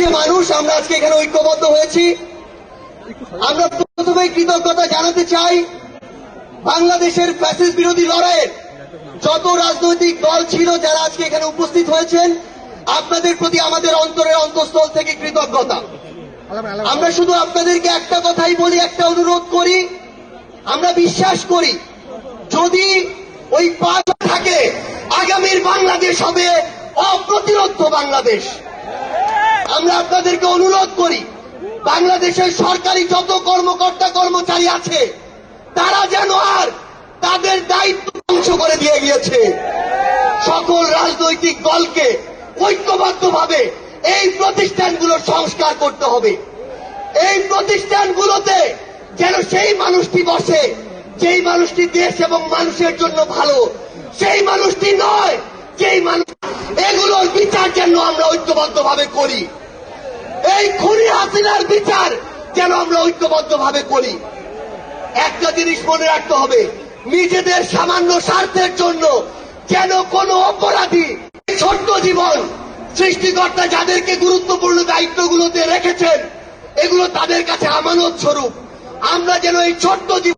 যে মানুষ আমরা আজকে এখানে ঐক্যবদ্ধ হয়েছি, আমরা প্রথমে কৃতজ্ঞতা জানাতে চাই বাংলাদেশের ফ্যাসিস বিরোধী লড়াইয়ের যত রাজনৈতিক দল ছিল যারা আজকে এখানে উপস্থিত হয়েছেন, আপনাদের প্রতি আমাদের অন্তরের অন্তঃস্থল থেকে কৃতজ্ঞতা। আমরা শুধু আপনাদেরকে একটা কথাই বলি, একটা অনুরোধ করি, আমরা বিশ্বাস করি, যদি ওই পাঁচ থাকে, আগামীর বাংলাদেশ হবে অপ্রতিরোধ বাংলাদেশ। আমরা আপনাদেরকে অনুরোধ করি, বাংলাদেশের সরকারি যত কর্মকর্তা কর্মচারী আছে, তারা যেন আর তাদের দায়িত্ব ধ্বংস করে দিয়ে গিয়েছে। সকল রাজনৈতিক দলকে ঐক্যবদ্ধভাবে এই প্রতিষ্ঠানগুলোর সংস্কার করতে হবে। এই প্রতিষ্ঠানগুলোতে যেন সেই মানুষটি বসে, যেই মানুষটি দেশ এবং মানুষের জন্য ভালো, সেই মানুষটি নয়, যেই মানুষ এগুলোর বিচার যেন আমরা ঐক্যবদ্ধভাবে করি? এই খুনি হাসিনার বিচার যেন আমরা ঐক্যবদ্ধভাবে করি? একটা জিনিস মনে রাখতে হবে, নিজেদের সামান্য স্বার্থের জন্য যেন কোনো অপরাধী ছোট্ট জীবন সৃষ্টিকর্তা যাদেরকে গুরুত্বপূর্ণ দায়িত্বগুলোতে রেখেছেন, এগুলো তাদের কাছে আমানত স্বরূপ। আমরা যেন এই ছোট্ট জীবন